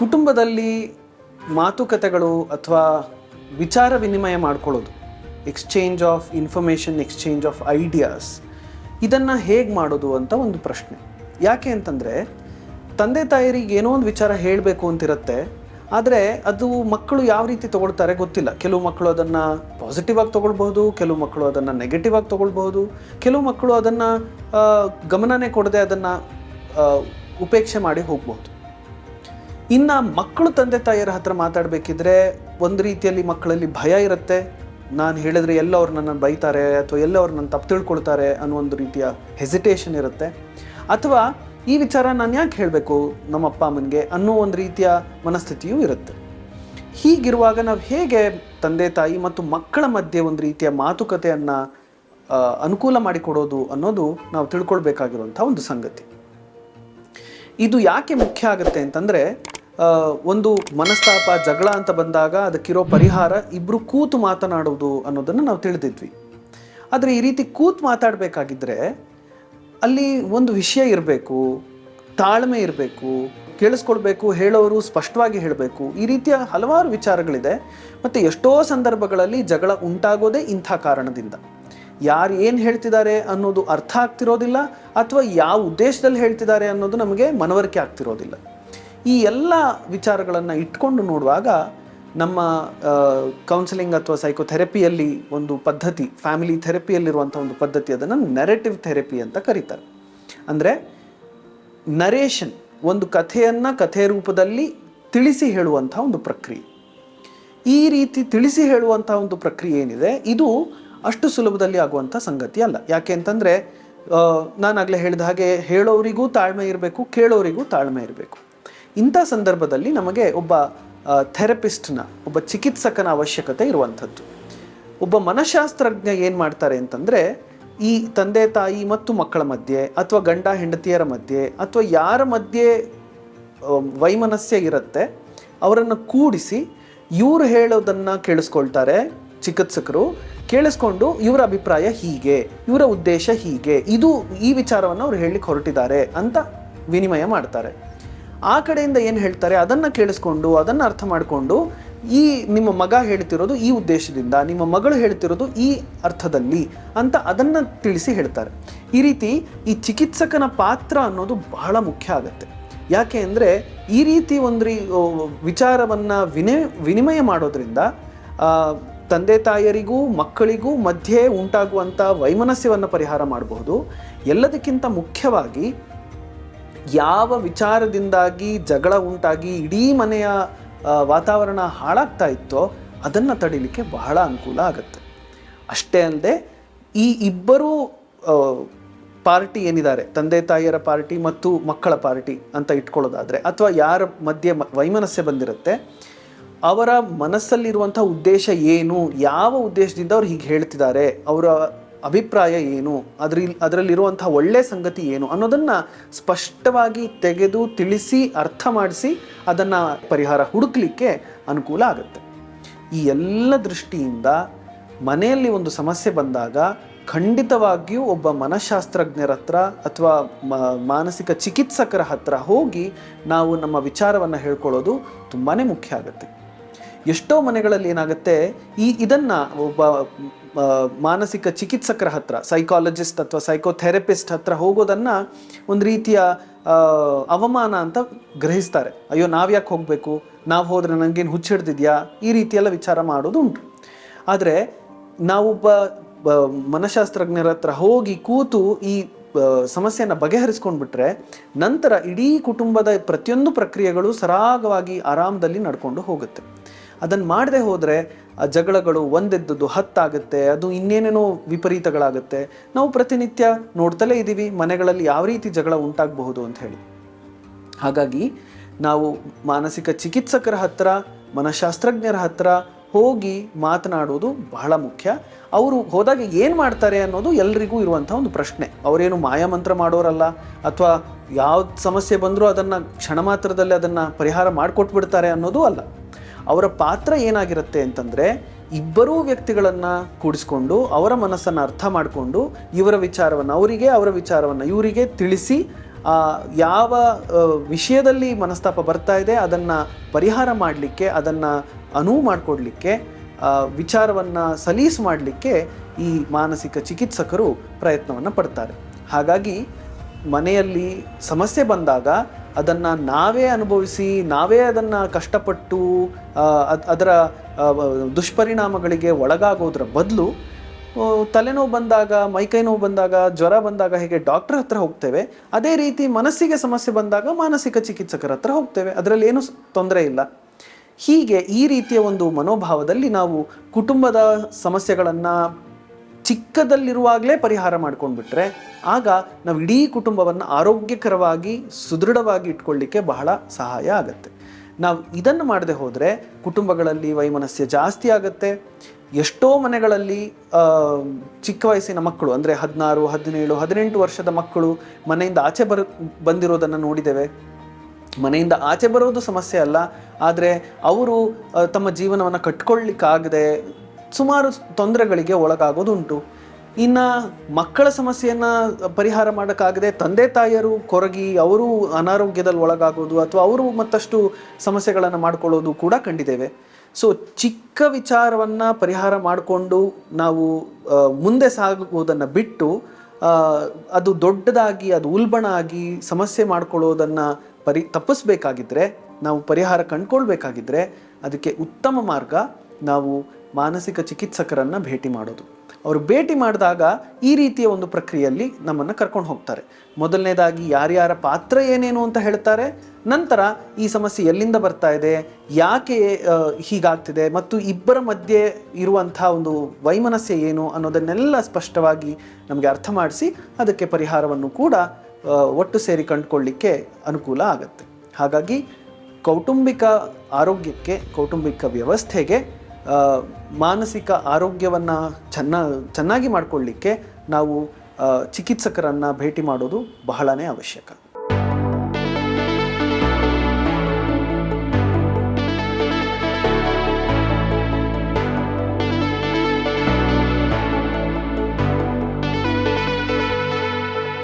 ಕುಟುಂಬದಲ್ಲಿ ಮಾತುಕತೆಗಳು ಅಥವಾ ವಿಚಾರ ವಿನಿಮಯ ಮಾಡ್ಕೊಳ್ಳೋದು exchange of information exchange of ideas ಇದನ್ನು ಹೇಗೆ ಮಾಡೋದು ಅಂತ ಒಂದು ಪ್ರಶ್ನೆ. ಯಾಕೆ ಅಂತಂದರೆ, ತಂದೆ ತಾಯರಿಗೆ ಏನೋ ಒಂದು ವಿಚಾರ ಹೇಳಬೇಕು ಅಂತಿರುತ್ತೆ, ಆದರೆ ಅದು ಮಕ್ಕಳು ಯಾವ ರೀತಿ ತೊಗೊಳ್ತಾರೆ ಗೊತ್ತಿಲ್ಲ. ಕೆಲವು ಮಕ್ಕಳು ಅದನ್ನು ಪಾಸಿಟಿವ್ ಆಗಿ ತೊಗೊಳ್ಬಹುದು, ಕೆಲವು ಮಕ್ಕಳು ಅದನ್ನು ನೆಗೆಟಿವ್ ಆಗಿ ತೊಗೊಳ್ಬಹುದು, ಕೆಲವು ಮಕ್ಕಳು ಅದನ್ನು ಗಮನನೇ ಕೊಡದೆ ಅದನ್ನು ಉಪೇಕ್ಷೆ ಮಾಡಿ ಹೋಗ್ಬೋದು ಇನ್ನು ಮಕ್ಕಳು ತಂದೆ ತಾಯಿಯರ ಹತ್ರ ಮಾತಾಡಬೇಕಿದ್ರೆ ಒಂದು ರೀತಿಯಲ್ಲಿ ಮಕ್ಕಳಲ್ಲಿ ಭಯ ಇರುತ್ತೆ. ನಾನು ಹೇಳಿದ್ರೆ ಎಲ್ಲವ್ರು ನನ್ನನ್ನು ಬೈತಾರೆ ಅಥವಾ ಎಲ್ಲವ್ರು ನನ್ನ ತಪ್ಪು ತಿಳ್ಕೊಳ್ತಾರೆ ಅನ್ನೋ ಒಂದು ರೀತಿಯ ಹೆಸಿಟೇಷನ್ ಇರುತ್ತೆ. ಅಥವಾ ಈ ವಿಚಾರ ನಾನು ಯಾಕೆ ಹೇಳಬೇಕು ನಮ್ಮ ಅಪ್ಪ ಅಮ್ಮನಿಗೆ ಅನ್ನೋ ಒಂದು ರೀತಿಯ ಮನಸ್ಥಿತಿಯೂ ಇರುತ್ತೆ. ಹೀಗಿರುವಾಗ ನಾವು ಹೇಗೆ ತಂದೆ ತಾಯಿ ಮತ್ತು ಮಕ್ಕಳ ಮಧ್ಯೆ ಒಂದು ರೀತಿಯ ಮಾತುಕತೆಯನ್ನು ಅನುಕೂಲ ಮಾಡಿಕೊಡೋದು ಅನ್ನೋದು ನಾವು ತಿಳ್ಕೊಳ್ಬೇಕಾಗಿರುವಂಥ ಒಂದು ಸಂಗತಿ. ಇದು ಯಾಕೆ ಮುಖ್ಯ ಆಗುತ್ತೆ ಅಂತಂದರೆ ಒಂದು ಮನಸ್ತಾಪ, ಜಗಳ ಅಂತ ಬಂದಾಗ ಅದಕ್ಕಿರೋ ಪರಿಹಾರ ಇಬ್ಬರು ಕೂತು ಮಾತನಾಡುವುದು ಅನ್ನೋದನ್ನು ನಾವು ತಿಳಿದಿದ್ವಿ. ಆದರೆ ಈ ರೀತಿ ಕೂತು ಮಾತಾಡಬೇಕಾಗಿದ್ದರೆ ಅಲ್ಲಿ ಒಂದು ವಿಷಯ ಇರಬೇಕು, ತಾಳ್ಮೆ ಇರಬೇಕು, ಕೇಳಿಸ್ಕೊಳ್ಬೇಕು, ಹೇಳೋರು ಸ್ಪಷ್ಟವಾಗಿ ಹೇಳಬೇಕು, ಈ ರೀತಿಯ ಹಲವಾರು ವಿಚಾರಗಳಿದೆ. ಮತ್ತು ಎಷ್ಟೋ ಸಂದರ್ಭಗಳಲ್ಲಿ ಜಗಳ ಉಂಟಾಗೋದೇ ಇಂಥ ಕಾರಣದಿಂದ. ಯಾರು ಏನು ಹೇಳ್ತಿದ್ದಾರೆ ಅನ್ನೋದು ಅರ್ಥ ಆಗ್ತಿರೋದಿಲ್ಲ, ಅಥವಾ ಯಾವ ಉದ್ದೇಶದಲ್ಲಿ ಹೇಳ್ತಿದ್ದಾರೆ ಅನ್ನೋದು ನಮಗೆ ಮನವರಿಕೆ ಆಗ್ತಿರೋದಿಲ್ಲ. ಈ ಎಲ್ಲ ವಿಚಾರಗಳನ್ನು ಇಟ್ಕೊಂಡು ನೋಡುವಾಗ ನಮ್ಮ ಕೌನ್ಸಿಲಿಂಗ್ ಅಥವಾ ಸೈಕೋಥೆರಪಿಯಲ್ಲಿ ಒಂದು ಪದ್ಧತಿ ಫ್ಯಾಮಿಲಿ ಥೆರಪಿಯಲ್ಲಿರುವಂಥ ಒಂದು ಪದ್ಧತಿ, ಅದನ್ನು ನೆರೆಟಿವ್ ಥೆರಪಿ ಅಂತ ಕರೀತಾರೆ. ಅಂದರೆ ನರೇಷನ್ ಒಂದು ಕಥೆಯನ್ನು ಕಥೆ ರೂಪದಲ್ಲಿ ತಿಳಿಸಿ ಹೇಳುವಂಥ ಒಂದು ಪ್ರಕ್ರಿಯೆ. ಈ ರೀತಿ ತಿಳಿಸಿ ಹೇಳುವಂಥ ಒಂದು ಪ್ರಕ್ರಿಯೆ ಏನಿದೆ, ಇದು ಅಷ್ಟು ಸುಲಭದಲ್ಲಿ ಆಗುವಂಥ ಸಂಗತಿ ಅಲ್ಲ. ಯಾಕೆ ಅಂತಂದರೆ ನಾನಾಗಲೇ ಹೇಳಿದ ಹಾಗೆ ಹೇಳೋರಿಗೂ ತಾಳ್ಮೆ ಇರಬೇಕು, ಕೇಳೋರಿಗೂ ತಾಳ್ಮೆ ಇರಬೇಕು. ಇಂಥ ಸಂದರ್ಭದಲ್ಲಿ ನಮಗೆ ಒಬ್ಬ ಥೆರಪಿಸ್ಟ್ನ, ಒಬ್ಬ ಚಿಕಿತ್ಸಕನ ಅವಶ್ಯಕತೆ ಇರುವಂಥದ್ದು. ಒಬ್ಬ ಮನಃಶಾಸ್ತ್ರಜ್ಞ ಏನು ಮಾಡ್ತಾರೆ ಅಂತಂದರೆ, ಈ ತಂದೆ, ತಾಯಿ ಮತ್ತು ಮಕ್ಕಳ ಮಧ್ಯೆ ಅಥವಾ ಗಂಡ, ಹೆಂಡತಿಯರ ಮಧ್ಯೆ ಅಥವಾ ಯಾರ ಮಧ್ಯೆ ವೈಮನಸ್ಯ ಇರುತ್ತೆ, ಅವರನ್ನು ಕೂಡಿಸಿ ಇವರು ಹೇಳೋದನ್ನು ಕೇಳಿಸ್ಕೊಳ್ತಾರೆ ಚಿಕಿತ್ಸಕರು, ಕೇಳಿಸ್ಕೊಂಡು ಇವರ ಅಭಿಪ್ರಾಯ ಹೀಗೆ, ಇವರ ಉದ್ದೇಶ ಹೀಗೆ, ಇದು ಈ ವಿಚಾರವನ್ನು ಅವ್ರು ಹೇಳಲಿಕ್ಕೆ ಹೊರಟಿದ್ದಾರೆ ಅಂತ ವಿನಿಮಯ ಮಾಡ್ತಾರೆ. ಆ ಕಡೆಯಿಂದ ಏನು ಹೇಳ್ತಾರೆ? ಅದನ್ನು ಕೇಳಿಸ್ಕೊಂಡು, ಅದನ್ನು ಅರ್ಥ ಮಾಡಿಕೊಂಡು ಈ ನಿಮ್ಮ ಮಗ ಹೇಳ್ತಿರೋದು ಈ ಉದ್ದೇಶದಿಂದ, ನಿಮ್ಮ ಮಗಳು ಹೇಳ್ತಿರೋದು ಈ ಅರ್ಥದಲ್ಲಿ ಅಂತ ಅದನ್ನು ತಿಳಿಸಿ ಹೇಳ್ತಾರೆ. ಈ ರೀತಿ ಈ ಚಿಕಿತ್ಸಕನ ಪಾತ್ರ ಅನ್ನೋದು ಬಹಳ ಮುಖ್ಯ ಆಗುತ್ತೆ. ಯಾಕೆ ಅಂದರೆ ಈ ರೀತಿ ಒಂದು ರೀ ವಿಚಾರವನ್ನು ವಿನಿ, ವಿನಿಮಯ ಮಾಡೋದ್ರಿಂದ ತಂದೆ ತಾಯರಿಗೂ ಮಕ್ಕಳಿಗೂ ಮಧ್ಯೆ ಉಂಟಾಗುವಂಥ ವೈಮನಸ್ಯವನ್ನು ಪರಿಹಾರ ಮಾಡಬಹುದು. ಎಲ್ಲದಕ್ಕಿಂತ ಮುಖ್ಯವಾಗಿ ಯಾವ ವಿಚಾರದಿಂದಾಗಿ ಜಗಳ ಉಂಟಾಗಿ ಇಡೀ ಮನೆಯ ವಾತಾವರಣ ಹಾಳಾಗ್ತಾ ಇತ್ತೋ ಅದನ್ನು ತಡಿಲಿಕ್ಕೆ ಬಹಳ ಅನುಕೂಲ ಆಗುತ್ತೆ. ಅಷ್ಟೇ ಅಲ್ಲದೆ ಈ ಇಬ್ಬರೂ ಪಾರ್ಟಿ ಏನಿದ್ದಾರೆ? ತಂದೆ, ತಾಯಿಯರ ಪಾರ್ಟಿ ಮತ್ತು ಮಕ್ಕಳ ಪಾರ್ಟಿ ಅಂತ ಇಟ್ಕೊಳ್ಳೋದಾದರೆ, ಅಥವಾ ಯಾರ ಮಧ್ಯೆ ವೈಮನಸ್ಯ ಬಂದಿರುತ್ತೆ, ಅವರ ಮನಸ್ಸಲ್ಲಿರುವಂಥ ಉದ್ದೇಶ ಏನು, ಯಾವ ಉದ್ದೇಶದಿಂದ ಅವ್ರು ಹೀಗೆ ಹೇಳ್ತಿದ್ದಾರೆ, ಅವರ ಅಭಿಪ್ರಾಯ ಏನು? ಅದ್ರಲ್ಲಿ ಅದರಲ್ಲಿರುವಂಥ ಒಳ್ಳೆಯ ಸಂಗತಿ ಏನು? ಅನ್ನೋದನ್ನು ಸ್ಪಷ್ಟವಾಗಿ ತೆಗೆದು ತಿಳಿಸಿ, ಅರ್ಥ ಮಾಡಿಸಿ ಅದನ್ನು ಪರಿಹಾರ ಹುಡುಕ್ಲಿಕ್ಕೆ ಅನುಕೂಲ ಆಗುತ್ತೆ. ಈ ಎಲ್ಲ ದೃಷ್ಟಿಯಿಂದ ಮನೆಯಲ್ಲಿ ಒಂದು ಸಮಸ್ಯೆ ಬಂದಾಗ ಖಂಡಿತವಾಗಿಯೂ ಒಬ್ಬ ಮನಃಶಾಸ್ತ್ರಜ್ಞರ ಹತ್ರ ಅಥವಾ ಮಾನಸಿಕ ಚಿಕಿತ್ಸಕರ ಹತ್ರ ಹೋಗಿ ನಾವು ನಮ್ಮ ವಿಚಾರವನ್ನು ಹೇಳ್ಕೊಳ್ಳೋದು ತುಂಬಾ ಮುಖ್ಯ ಆಗುತ್ತೆ. ಎಷ್ಟೋ ಮನೆಗಳಲ್ಲಿ ಏನಾಗುತ್ತೆ, ಈ ಇದನ್ನು ಒಬ್ಬ ಮಾನಸಿಕ ಚಿಕಿತ್ಸಕರ ಹತ್ರ ಸೈಕಾಲಜಿಸ್ಟ್ ಅಥವಾ ಸೈಕೋಥೆರಪಿಸ್ಟ್ ಹತ್ರ ಹೋಗೋದನ್ನು ಒಂದು ರೀತಿಯ ಅವಮಾನ ಅಂತ ಗ್ರಹಿಸ್ತಾರೆ. ಅಯ್ಯೋ ನಾವು ಯಾಕೆ ಹೋಗಬೇಕು? ನಾವು ಹೋದರೆ ನನಗೇನು ಹುಚ್ಚಿಡ್ದಿದ್ಯಾ ಈ ರೀತಿಯೆಲ್ಲ ವಿಚಾರ ಮಾಡೋದು ಉಂಟು ಆದರೆ ನಾವೊಬ್ಬ ಮನಃಶಾಸ್ತ್ರಜ್ಞರ ಹತ್ರ ಹೋಗಿ ಕೂತು ಈ ಸಮಸ್ಯೆಯನ್ನು ಬಗೆಹರಿಸ್ಕೊಂಡ್ಬಿಟ್ರೆ, ನಂತರ ಇಡೀ ಕುಟುಂಬದ ಪ್ರತಿಯೊಂದು ಪ್ರಕ್ರಿಯೆಗಳು ಸರಾಗವಾಗಿ ಆರಾಮದಲ್ಲಿ ನಡ್ಕೊಂಡು ಹೋಗುತ್ತೆ. ಅದನ್ನು ಮಾಡದೆ ಹೋದರೆ ಆ ಜಗಳಗಳು ಒಂದೆದ್ದದ್ದು ಹತ್ತಾಗುತ್ತೆ, ಅದು ಇನ್ನೇನೇನೋ ವಿಪರೀತಗಳಾಗುತ್ತೆ. ನಾವು ಪ್ರತಿನಿತ್ಯ ನೋಡ್ತಲೇ ಇದ್ದೀವಿ ಮನೆಗಳಲ್ಲಿ ಯಾವ ರೀತಿ ಜಗಳ ಉಂಟಾಗಬಹುದು ಅಂತ ಹೇಳಿ. ಹಾಗಾಗಿ ನಾವು ಮಾನಸಿಕ ಚಿಕಿತ್ಸಕರ ಹತ್ರ, ಮನಃಶಾಸ್ತ್ರಜ್ಞರ ಹತ್ರ ಹೋಗಿ ಮಾತನಾಡೋದು ಬಹಳ ಮುಖ್ಯ. ಅವರು ಹೋದಾಗ ಏನು ಮಾಡ್ತಾರೆ ಅನ್ನೋದು ಎಲ್ರಿಗೂ ಇರುವಂಥ ಒಂದು ಪ್ರಶ್ನೆ. ಅವರೇನು ಮಾಯಾಮಂತ್ರ ಮಾಡೋರಲ್ಲ, ಅಥವಾ ಯಾವ ಸಮಸ್ಯೆ ಬಂದರೂ ಅದನ್ನು ಕ್ಷಣ ಮಾತ್ರದಲ್ಲಿ ಅದನ್ನು ಪರಿಹಾರ ಮಾಡಿಕೊಟ್ಬಿಡ್ತಾರೆ ಅನ್ನೋದು ಅಲ್ಲ. ಅವರ ಪಾತ್ರ ಏನಾಗಿರುತ್ತೆ ಅಂತಂದರೆ ಇಬ್ಬರೂ ವ್ಯಕ್ತಿಗಳನ್ನು ಕೂಡಿಸ್ಕೊಂಡು ಅವರ ಮನಸ್ಸನ್ನು ಅರ್ಥ ಮಾಡಿಕೊಂಡು ಇವರ ವಿಚಾರವನ್ನು, ಅವರಿಗೆ ಅವರ ವಿಚಾರವನ್ನು, ಇವರಿಗೆ ತಿಳಿಸಿ ಯಾವ ವಿಷಯದಲ್ಲಿ ಮನಸ್ತಾಪ ಬರ್ತಾ ಇದೆ ಅದನ್ನು ಪರಿಹಾರ ಮಾಡಲಿಕ್ಕೆ, ಅದನ್ನು ಅನುವು ಮಾಡಿಕೊಡ್ಲಿಕ್ಕೆ ವಿಚಾರವನ್ನು ಸಲೀಸ್ ಮಾಡಲಿಕ್ಕೆ ಈ ಮಾನಸಿಕ ಚಿಕಿತ್ಸಕರು ಪ್ರಯತ್ನವನ್ನು ಪಡ್ತಾರೆ. ಹಾಗಾಗಿ ಮನೆಯಲ್ಲಿ ಸಮಸ್ಯೆ ಬಂದಾಗ ಅದನ್ನು ನಾವೇ ಅನುಭವಿಸಿ, ನಾವೇ ಅದನ್ನು ಕಷ್ಟಪಟ್ಟು ಅದರ ದುಷ್ಪರಿಣಾಮಗಳಿಗೆ ಒಳಗಾಗೋದ್ರ ಬದಲು ತಲೆನೋವು ಬಂದಾಗ ಮೈಕೈ ನೋವು ಬಂದಾಗ, ಜ್ವರ ಬಂದಾಗ ಹೇಗೆ ಡಾಕ್ಟರ್ ಹತ್ರ ಹೋಗ್ತೇವೆ, ಅದೇ ರೀತಿ ಮನಸ್ಸಿಗೆ ಸಮಸ್ಯೆ ಬಂದಾಗ ಮಾನಸಿಕ ಚಿಕಿತ್ಸಕರ ಹತ್ರ ಹೋಗ್ತೇವೆ, ಅದರಲ್ಲಿ ಏನೂ ತೊಂದರೆ ಇಲ್ಲ. ಹೀಗೆ ಈ ರೀತಿಯ ಒಂದು ಮನೋಭಾವದಲ್ಲಿ ನಾವು ಕುಟುಂಬದ ಸಮಸ್ಯೆಗಳನ್ನು ಚಿಕ್ಕದಲ್ಲಿರುವಾಗಲೇ ಪರಿಹಾರ ಮಾಡ್ಕೊಂಡ್ಬಿಟ್ರೆ, ಆಗ ನಾವು ಇಡೀ ಕುಟುಂಬವನ್ನು ಆರೋಗ್ಯಕರವಾಗಿ, ಸುದೃಢವಾಗಿ ಇಟ್ಕೊಳ್ಳಿಕ್ಕೆ ಬಹಳ ಸಹಾಯ ಆಗುತ್ತೆ. ನಾವು ಇದನ್ನು ಮಾಡದೆ ಹೋದರೆ ಕುಟುಂಬಗಳಲ್ಲಿ ವೈಮನಸ್ಯ ಜಾಸ್ತಿ ಆಗುತ್ತೆ. ಎಷ್ಟೋ ಮನೆಗಳಲ್ಲಿ ಚಿಕ್ಕ ವಯಸ್ಸಿನ ಮಕ್ಕಳು, ಅಂದರೆ ಹದಿನಾರು, ಹದಿನೇಳು, ಹದಿನೆಂಟು ವರ್ಷದ ಮಕ್ಕಳು ಮನೆಯಿಂದ ಆಚೆ ಬರ, ಬಂದಿರೋದನ್ನು ನೋಡಿದ್ದೇವೆ. ಮನೆಯಿಂದ ಆಚೆ ಬರೋದು ಸಮಸ್ಯೆ ಅಲ್ಲ, ಆದರೆ ಅವರು ತಮ್ಮ ಜೀವನವನ್ನು ಕಟ್ಕೊಳ್ಳಿಕ್ಕಾಗದೆ ಸುಮಾರು ತೊಂದರೆಗಳಿಗೆ ಒಳಗಾಗೋದುಂಟು. ಇನ್ನು ಮಕ್ಕಳ ಸಮಸ್ಯೆಯನ್ನು ಪರಿಹಾರ ಮಾಡೋಕ್ಕಾಗದೆ ತಂದೆ ತಾಯಿಯರು ಕೊರಗಿ ಅವರು ಅನಾರೋಗ್ಯದಲ್ಲಿ ಒಳಗಾಗೋದು ಅಥವಾ ಅವರು ಮತ್ತಷ್ಟು ಸಮಸ್ಯೆಗಳನ್ನು ಮಾಡ್ಕೊಳ್ಳೋದು ಕೂಡ ಕಂಡಿದ್ದೇವೆ. ಸೊ ಚಿಕ್ಕ ವಿಚಾರವನ್ನು ಪರಿಹಾರ ಮಾಡಿಕೊಂಡು ನಾವು ಮುಂದೆ ಸಾಗುವುದನ್ನು ಬಿಟ್ಟು ಅದು ದೊಡ್ಡದಾಗಿ, ಅದು ಉಲ್ಬಣ ಆಗಿ ಸಮಸ್ಯೆ ಮಾಡ್ಕೊಳ್ಳೋದನ್ನು ಪರಿ ತಪ್ಪಿಸ್ಬೇಕಾಗಿದ್ದರೆ ನಾವು ಪರಿಹಾರ ಕಂಡ್ಕೊಳ್ಬೇಕಾಗಿದ್ದರೆ ಅದಕ್ಕೆ ಉತ್ತಮ ಮಾರ್ಗ ನಾವು ಮಾನಸಿಕ ಚಿಕಿತ್ಸಕರನ್ನು ಭೇಟಿ ಮಾಡೋದು. ಅವರು ಭೇಟಿ ಮಾಡಿದಾಗ ಈ ರೀತಿಯ ಒಂದು ಪ್ರಕ್ರಿಯೆಯಲ್ಲಿ ನಮ್ಮನ್ನು ಕರ್ಕೊಂಡು ಹೋಗ್ತಾರೆ. ಮೊದಲನೇದಾಗಿ ಯಾರ್ಯಾರ ಪಾತ್ರ ಏನೇನು ಅಂತ ಹೇಳ್ತಾರೆ, ನಂತರ ಈ ಸಮಸ್ಯೆ ಎಲ್ಲಿಂದ ಬರ್ತಾ ಇದೆ, ಯಾಕೆ ಹೀಗಾಗ್ತಿದೆ ಮತ್ತು ಇಬ್ಬರ ಮಧ್ಯೆ ಇರುವಂಥ ಒಂದು ವೈಮನಸ್ಯ ಏನು ಅನ್ನೋದನ್ನೆಲ್ಲ ಸ್ಪಷ್ಟವಾಗಿ ನಮಗೆ ಅರ್ಥ ಮಾಡಿಸಿ ಅದಕ್ಕೆ ಪರಿಹಾರವನ್ನು ಕೂಡ ಒಟ್ಟು ಸೇರಿ ಕಂಡುಕೊಳ್ಳಿಕ್ಕೆ ಅನುಕೂಲ ಆಗುತ್ತೆ. ಹಾಗಾಗಿ ಕೌಟುಂಬಿಕ ಆರೋಗ್ಯಕ್ಕೆ, ಕೌಟುಂಬಿಕ ವ್ಯವಸ್ಥೆಗೆ ಮಾನಸಿಕ ಆರೋಗ್ಯವನ್ನು ಚೆನ್ನ ಚೆನ್ನಾಗಿ ಮಾಡಿಕೊಳ್ಳಿಕ್ಕೆ ನಾವು ಚಿಕಿತ್ಸಕರನ್ನು ಭೇಟಿ ಮಾಡೋದು ಬಹಳನೇ ಅವಶ್ಯಕ.